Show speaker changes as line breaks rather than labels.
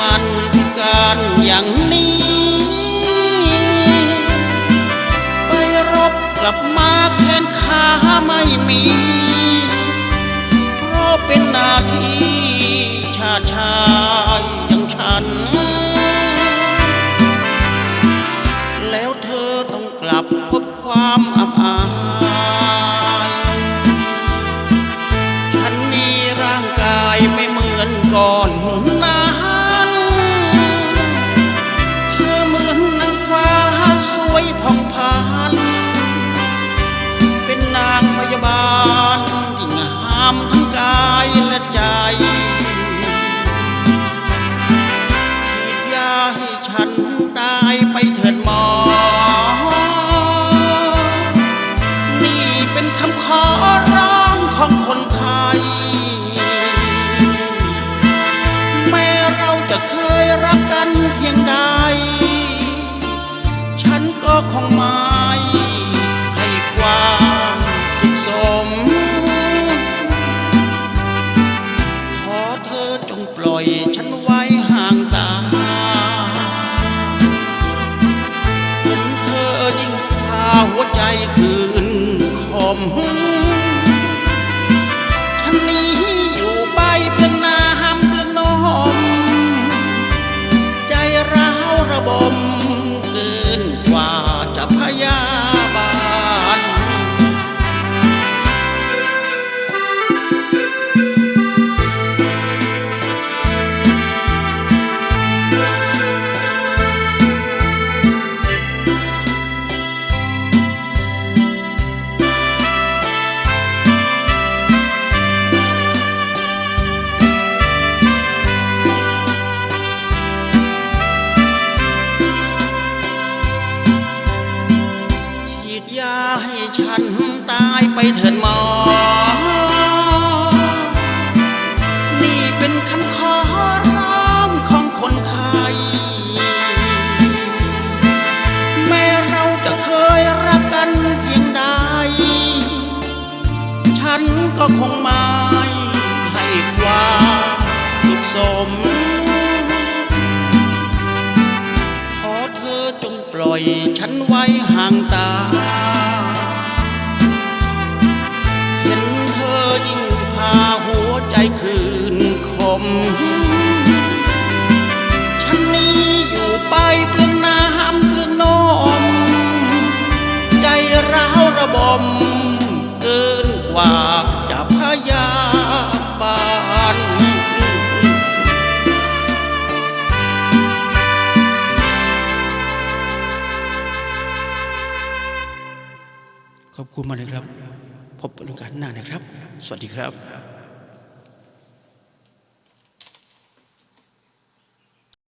มันพิการอย่างนี้ ไปรบกลับมาแขนขาไม่มี เพราะเป็นหน้าที่ชาชายอย่างฉัน แล้วเธอต้องกลับพบความอับอาย ดยาให้ฉันตายไปเถิดหมอ นี่เป็นคำขอร้องของคนไข้แม้เราจะเคยรักกันเพียงใด ฉันก็คงมา ปล่อยฉันไว้ห่างตา เห็นเธอยิ่งพาหัวใจคืนคม ฉันนี้อยู่ไปเปลืองน้ำเปลืองนม ใจร้าวระบมเกินกว่า ขอบคุณมากเลยครับ พบกันโอกาสหน้านะครับ สวัสดีครับ